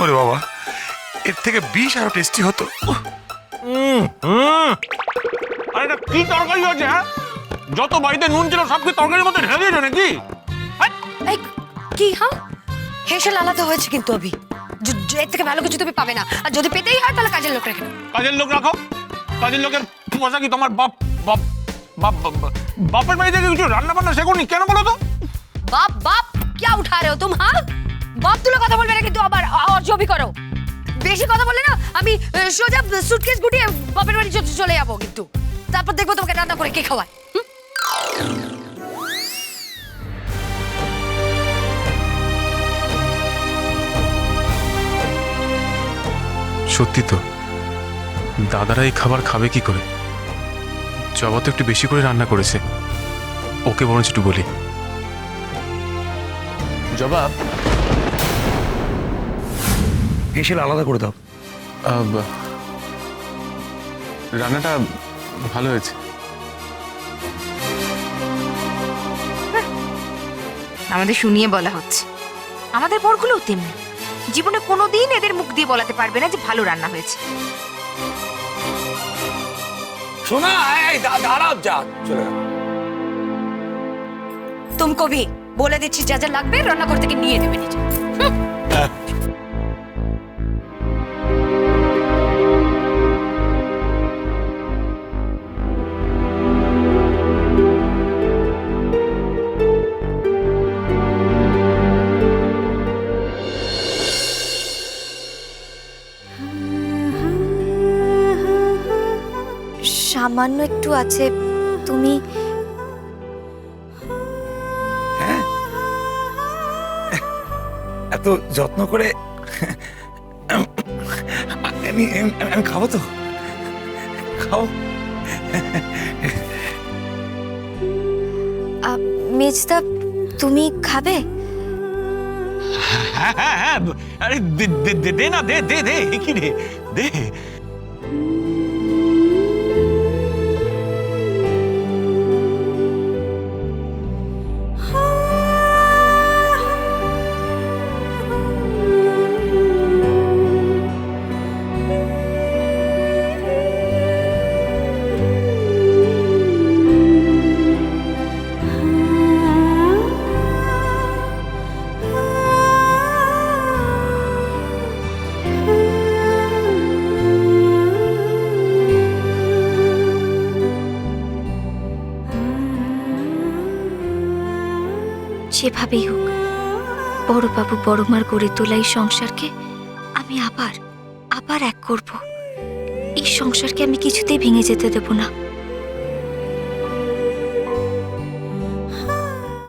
ওরে বাবা এর থেকে বিষ আরো টেস্টি হতো উহ, হুম আরে এটা কি তরকারি হচ্ছে হ্যাঁ যত বাড়িতে নুন ছিল সব কি তরকারির মধ্যে ঢেলে দিয়েছো নাকি হ্যাঁ? এই কি হ্যাঁ হেসেল আলাদা হয়েছে কিন্তু অভি য- য- এর থেকে ভালো কিছু তুমি পাবে না আর যদি পেতেই হয় তাহলে কাজের লোক রেখে নাও। কাজের লোক রাখো কাজের লোকের পয়সা কি তোমার বাপ বাপ বাপ বাপ- বাপ- বাপের বাড়ি থেকে কিছু রান্না বান্না শেখোনি কেন বলো তো বাপ বাপ क्या उठा रहे हो तुम हाँ বাপ তুলে কথা বলবে না কিন্তু আবার অজবি করো। বেশি কথা বললে না আমি সোজা সুটকেস গুটিয়ে বাপের বাড়ি চলে যাব কিন্তু। তারপর দেখব তোমাকে রান্না করে কে খাওয়ায়। হুম? সত্যি তো দাদারা এই খাবার খাবে কি করে? জবা তো একটু বেশি করে রান্না করেছে। ওকে বরঞ্চ একটু বলি। জবাব হেসেল আলাদা করে দাও। রান্নাটা ভালো হয়েছে। আমাদের শুনিয়ে বলা হচ্ছে। আমাদের বরগুলোও তেমনি। জীবনে কোনোদিন এদের মুখ দিয়ে বলাতে পারবে না যে ভালো রান্না হয়েছে। শোনা এই দা- দাঁড়াও যা চলে তুমকো ভি বলে দিচ্ছি যা যা লাগবে রান্নাঘর থেকে নিয়ে নেবে নিজে। সামান্য একটু আছে তুমি এত যত্ন করে আমি আমি- খাব তো। খাও মেজদা তুমি খাবে? হ্যাঁ হ্যাঁ হ্যাঁ আরে দে দে- দে- না দে দে দে কি রে? দে। যেভাবেই হোক, বড়বাবু বড়মার গড়ে তোলা এই সংসারকে আমি আবার আবার এক করব। এই সংসারকে আমি কিছুতেই ভেঙে যেতে দেব না।